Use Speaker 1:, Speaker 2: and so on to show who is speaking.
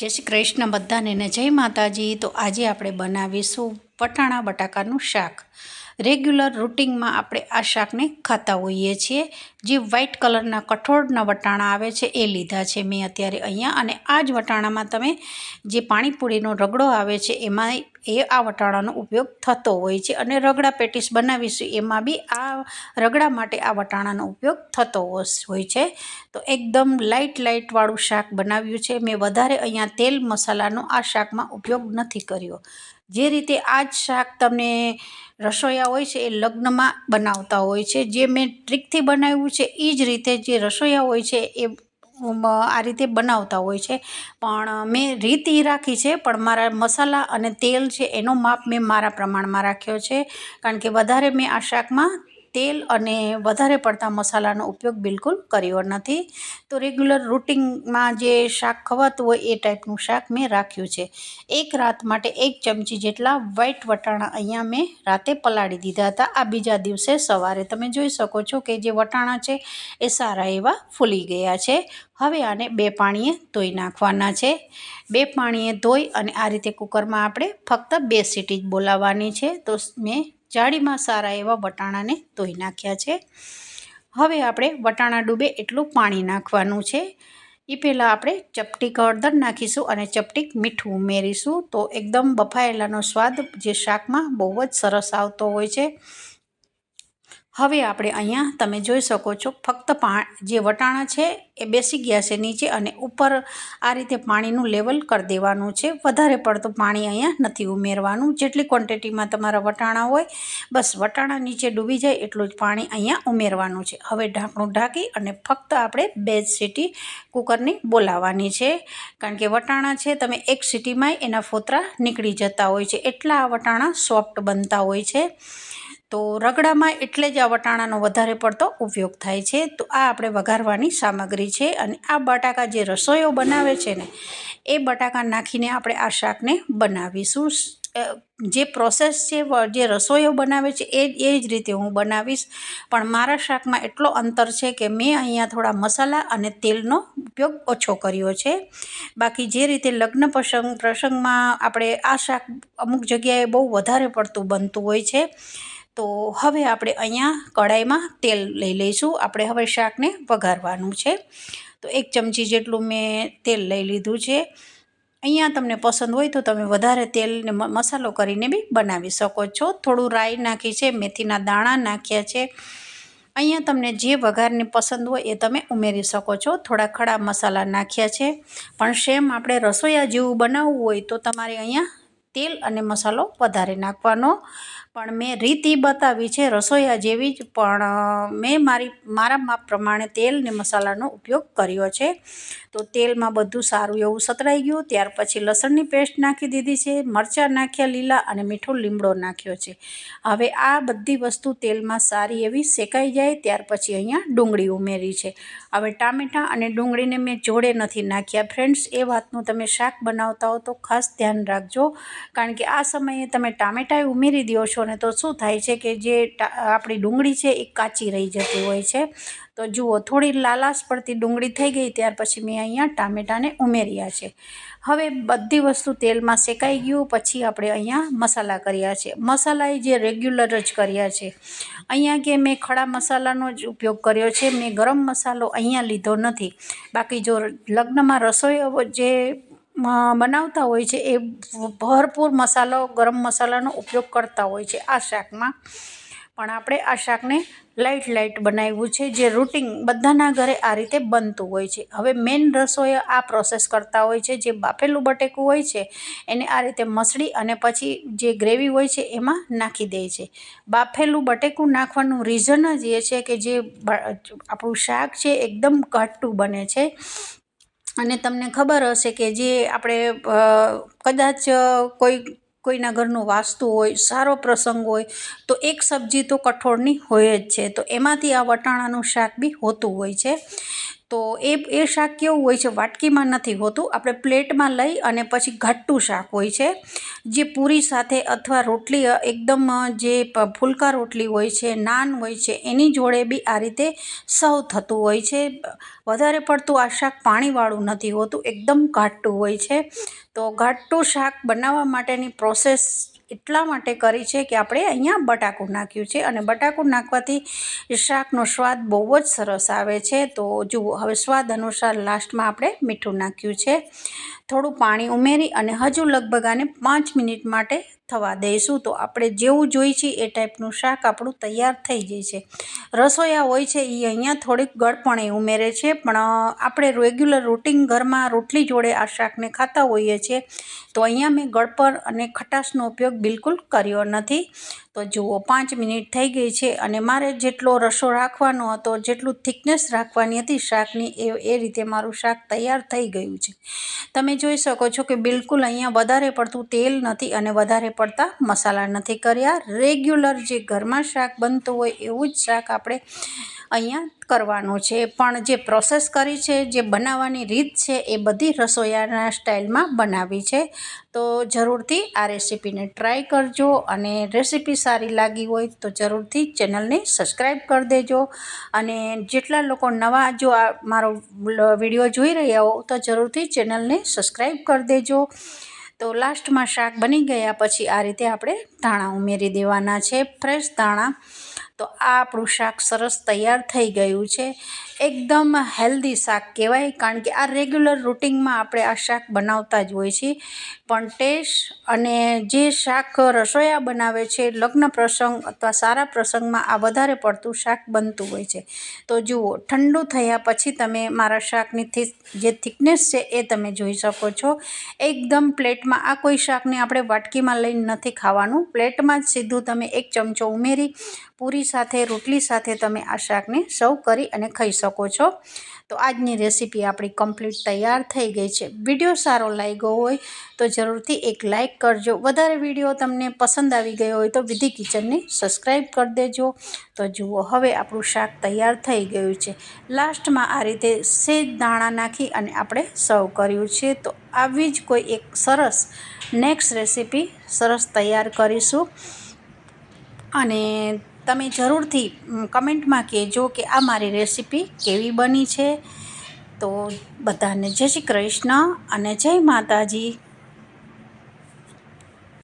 Speaker 1: જય શ્રી કૃષ્ણ બધાને ને જય માતાજી. તો આજે આપણે બનાવીશું વટાણા બટાકાનું શાક. રેગ્યુલર રૂટિનમાં આપણે આ શાકને ખાતા હોઈએ છીએ. જે વ્હાઇટ કલરના કઠોળના વટાણા આવે છે એ લીધા છે મેં અત્યારે અહીંયા. અને આ જ વટાણામાં તમે જે પાણીપુરીનો રગડો આવે છે એમાં એ આ વટાણાનો ઉપયોગ થતો હોય છે. અને રગડા પેટીસ બનાવીશું એમાં બી આ રગડા માટે આ વટાણાનો ઉપયોગ થતો હોય છે. તો એકદમ લાઇટ લાઇટવાળું શાક બનાવ્યું છે. મેં વધારે અહીંયા તેલ મસાલાનો આ શાકમાં ઉપયોગ નથી કર્યો. જે રીતે આ જ શાક તમને રસોઈયા હોય છે એ લગ્નમાં બનાવતા હોય છે. જે મેં ટ્રીકથી બનાવ્યું છે એ જ રીતે જે રસોઈયા હોય છે એ આ રીતે બનાવતા હોય છે. પણ મેં રીત એ રાખી છે, પણ મારા મસાલા અને તેલ છે એનો માપ મેં મારા પ્રમાણમાં રાખ્યો છે. કારણ કે વધારે મેં આ શાકમાં તેલ અને વધારે પડતા મસાલાનો ઉપયોગ બિલકુલ કર્યો નથી. તો રેગ્યુલર રૂટિનમાં જે શાક ખવાતું હોય એ ટાઈપનું શાક મેં રાખ્યું છે. એક રાત માટે એક ચમચી જેટલા વ્હાઈટ વટાણા અહીંયા મેં રાતે પલાળી દીધા હતા. આ બીજા દિવસે સવારે તમે જોઈ શકો છો કે જે વટાણા છે એ સારા એવા ફૂલી ગયા છે. હવે આને બે પાણીએ ધોઈ નાખવાના છે. બે પાણીએ ધોઈ અને આ રીતે કુકરમાં આપણે ફક્ત બે સીટી જ બોલાવવાની છે. તો મેં જાળીમાં સારા એવા વટાણાને ધોઈ નાખ્યા છે. હવે આપણે વટાણા ડૂબે એટલું પાણી નાખવાનું છે. એ પહેલાં આપણે ચપટીક હળદર નાખીશું અને ચપટીક મીઠું ઉમેરીશું તો એકદમ બફાયેલાનો સ્વાદ જે શાકમાં બહુ જ સરસ આવતો હોય છે. હવે આપણે અહીંયા તમે જોઈ શકો છો, ફક્ત પા, જે વટાણા છે એ બેસી ગયા છે નીચે અને ઉપર આ રીતે પાણીનું લેવલ કરી દેવાનું છે. વધારે પડતું પાણી અહીંયા નથી ઉમેરવાનું. જેટલી ક્વોન્ટિટીમાં તમારા વટાણા હોય, બસ વટાણા નીચે ડૂબી જાય એટલું જ પાણી અહીંયા ઉમેરવાનું છે. હવે ઢાંકણું ઢાંકી અને ફક્ત આપણે બે જ સીટી કુકરની બોલાવવાની છે. કારણ કે વટાણા છે, તમે એક સીટીમાં એના ફોતરા નીકળી જતા હોય છે. એટલા આ વટાણા સોફ્ટ બનતા હોય છે. તો રગડામાં એટલે જ આ વટાણાનો વધારે પડતો ઉપયોગ થાય છે. તો આ આપણે વઘારવાની સામગ્રી છે અને આ બટાકા જે રસોઈઓ બનાવે છે ને, એ બટાકા નાખીને આપણે આ શાકને બનાવીશું. જે પ્રોસેસ છે જે રસોઈઓ બનાવે છે, એ એ જ રીતે હું બનાવીશ. પણ મારા શાકમાં એટલો અંતર છે કે મેં અહીંયા થોડા મસાલા અને તેલનો ઉપયોગ ઓછો કર્યો છે. બાકી જે રીતે લગ્ન પ્રસંગ, પ્રસંગમાં આપણે આ શાક અમુક જગ્યાએ બહુ વધારે પડતું બનતું હોય છે. તો હવે આપણે અહીંયા કઢાઈમાં તેલ લઈ લઈશું. આપણે હવે શાકને વઘારવાનું છે. તો એક ચમચી જેટલું મેં તેલ લઈ લીધું છે. અહીંયા તમને પસંદ હોય તો તમે વધારે તેલને મસાલો કરીને બી બનાવી શકો છો. થોડું રાઈ નાખી છે, મેથીના દાણા નાખ્યા છે. અહીંયા તમને જે વઘારની પસંદ હોય એ તમે ઉમેરી શકો છો. થોડા ખડા મસાલા નાખ્યા છે. પણ સેમ આપણે રસોઈયા જેવું બનાવવું હોય તો તમારે અહીંયા તેલ અને મસાલો વધારે નાખવાનો. પણ મેં રીત એ બતાવી છે રસોઈયા જેવી જ, પણ મેં મારી, મારા માપ પ્રમાણે તેલ ને મસાલાનો ઉપયોગ કર્યો છે. તો તેલમાં બધું સારું એવું સતરાઈ ગયું, ત્યાર પછી લસણની પેસ્ટ નાખી દીધી છે, મરચાં નાખ્યા લીલા અને મીઠો લીમડો નાખ્યો છે. હવે આ બધી વસ્તુ તેલમાં સારી એવી શેકાઈ જાય, ત્યાર પછી અહીંયા ડુંગળી ઉમેરી છે. હવે ટામેટાં અને ડુંગળીને મેં જોડે નથી નાખ્યા. ફ્રેન્ડ્સ, એ વાતનું તમે શાક બનાવતા હો તો ખાસ ધ્યાન રાખજો. કારણ કે આ સમયે તમે ટામેટા ઉમેરી દો છો ને તો શું થાય છે કે જે આપણી ડુંગળી છે એ કાચી રહી જતી હોય છે. તો જુઓ, થોડી લાલાશ પડતી ડુંગળી થઈ ગઈ ત્યાર પછી મેં અહીંયા ટામેટાને ઉમેર્યા છે. હવે બધી વસ્તુ તેલમાં શેકાઈ ગયું, પછી આપણે અહીંયા મસાલા કર્યા છે. મસાલા એ જે રેગ્યુલર જ કર્યા છે. અહીંયા કે મેં ખડા મસાલાનો જ ઉપયોગ કર્યો છે. મેં ગરમ મસાલો અહીંયા લીધો નથી. બાકી જો લગ્નમાં રસોઈ જે બનાવતા હોય છે એ ભરપૂર મસાલો, ગરમ મસાલાનો ઉપયોગ કરતા હોય છે આ શાકમાં. પણ આપણે આ શાકને લાઇટ લાઇટ બનાવ્યું છે, જે રૂટિન બધાના ઘરે આ રીતે બનતું હોય છે. હવે મેઇન રસોઈ આ પ્રોસેસ કરતા હોય છે, જે બાફેલું બટેકું હોય છે, એને આ રીતે મસળી અને પછી જે ગ્રેવી હોય છે એમાં નાખી દે છે. બાફેલું બટેકું નાખવાનું રીઝન જ એ છે કે જે આપણું શાક છે એકદમ ઘાટું બને છે. અને તમને ખબર હશે કે જે આપણે કદાચ કોઈ, કોઈના ઘરનું વાસ્તુ હોય, સારો પ્રસંગ હોય, તો એક સબ્જી તો કઠોળની હોય જ છે. તો એમાંથી આ વટાણાનું શાક બી હોતું હોય છે. તો એ એ શાક કેવું હોય છે વાટકીમાં નથી હોતું. આપણે પ્લેટમાં લઈ અને પછી ઘટ્ટું શાક હોય છે, જે પૂરી સાથે અથવા રોટલી, એકદમ જે ફૂલકા રોટલી હોય છે, નાન હોય છે, એની જોડે બી આ રીતે સર્વ થતું હોય છે. વધારે પડતું આ શાક પાણીવાળું નથી હોતું, એકદમ ઘાટું હોય છે. તો ઘાટું શાક બનાવવા માટેની પ્રોસેસ એટલા માટે કરી છે કે આપણે અહીંયા બટાકું નાખ્યું છે અને બટાકું નાખવાથી શાકનો સ્વાદ બહુ જ સરસ આવે છે. તો જુઓ, હવે સ્વાદ અનુસાર લાસ્ટમાં આપણે મીઠું નાખ્યું છે. થોડું પાણી ઉમેરી અને હજુ લગભગ આને પાંચ મિનિટ માટે થવા દઈશું તો આપણે જેવું જોઈએ છીએ એ ટાઈપનું શાક આપણું તૈયાર થઈ જાય છે. રસોયા હોય છે એ અહીંયા થોડીક ગળપણે ઉમેરે છે, પણ આપણે રેગ્યુલર રૂટિન ઘરમાં રોટલી જોડે આ શાકને ખાતા હોઈએ છીએ. તો અહીંયા મેં ગળપણ અને ખટાશનો ઉપયોગ બિલકુલ કર્યો નથી. તો જુઓ, પાંચ મિનિટ થઈ ગઈ છે અને મારે જેટલો રસો રાખવાનો હતો, જેટલું થિકનેસ રાખવાની હતી શાકની, એ એ રીતે મારું શાક તૈયાર થઈ ગયું છે. તમે જોઈ શકો છો કે બિલકુલ અહીંયા વધારે પડતું તેલ નથી અને વધારે પડતા મસાલા નથી કર્યા. રેગ્યુલર જે ઘરમાં શાક બનતું હોય, એવું જ શાક આપણે અહીંયા કરવાનો છે. પણ જે પ્રોસેસ કરી છે, જે બનાવવાની રીત છે, એ બધી રસોઈયાના સ્ટાઇલમાં બનાવી છે. તો જરૂરથી આ રેસીપીને ટ્રાય કરજો અને રેસીપી સારી લાગી હોય તો જરૂરથી ચેનલને સબસ્ક્રાઈબ કરી દેજો. અને જેટલા લોકો નવા જો આ મારો વીડિયો જોઈ રહ્યા હો, તો જરૂરથી ચેનલને સબસ્ક્રાઈબ કરી દેજો. તો લાસ્ટમાં શાક બની ગયા, પછી આ રીતે આપણે ધાણા ઉમેરી દેવાના છે. ફ્રેશ ધાણા તો આ આપણું શાક સરસ તૈયાર થઈ ગયું છે. એકદમ હેલ્ધી શાક કહેવાય, કારણ કે આ રેગ્યુલર રૂટિનમાં આપણે આ શાક બનાવતા જ હોય છીએ. પણ ટેસ્ટ અને જે શાક રસોયા બનાવે છે, લગ્ન પ્રસંગ અથવા સારા પ્રસંગમાં આ વધારે પડતું શાક બનતું હોય છે. તો જુઓ, ઠંડુ થયા પછી તમે મારા શાકની જે થિકનેસ છે એ તમે જોઈ શકો છો. એકદમ પ્લેટમાં આ કોઈ શાકને આપણે વાટકીમાં લઈને નથી ખાવાનું. પ્લેટમાં જ સીધું તમે એક ચમચો ઉમેરી, પૂરી સાથે, રોટલી સાથે તમે આ શાકને સર્વ કરી અને ખાઈ શકો છો. તો આજની રેસીપી આપણી કમ્પ્લીટ તૈયાર થઈ ગઈ છે. વીડિયો સારો લાગ્યો હોય તો જરૂરથી એક લાઇક કરજો. વધારે વીડિયો તમને પસંદ આવી ગયો હોય તો વિધિ કિચનને સબસ્ક્રાઈબ કરી દેજો. તો જુઓ, હવે આપણું શાક તૈયાર થઈ ગયું છે. લાસ્ટમાં આ રીતે સેજ દાણા નાખી અને આપણે સર્વ કર્યું છે. તો આવી જ કોઈ એક સરસ નેક્સ્ટ રેસીપી સરસ તૈયાર કરીશું. અને તમે જરૂરથી કમેન્ટમાં કહેજો કે આ મારી રેસીપી કેવી બની છે. તો બધાને જય શ્રી કૃષ્ણ અને જય માતાજી.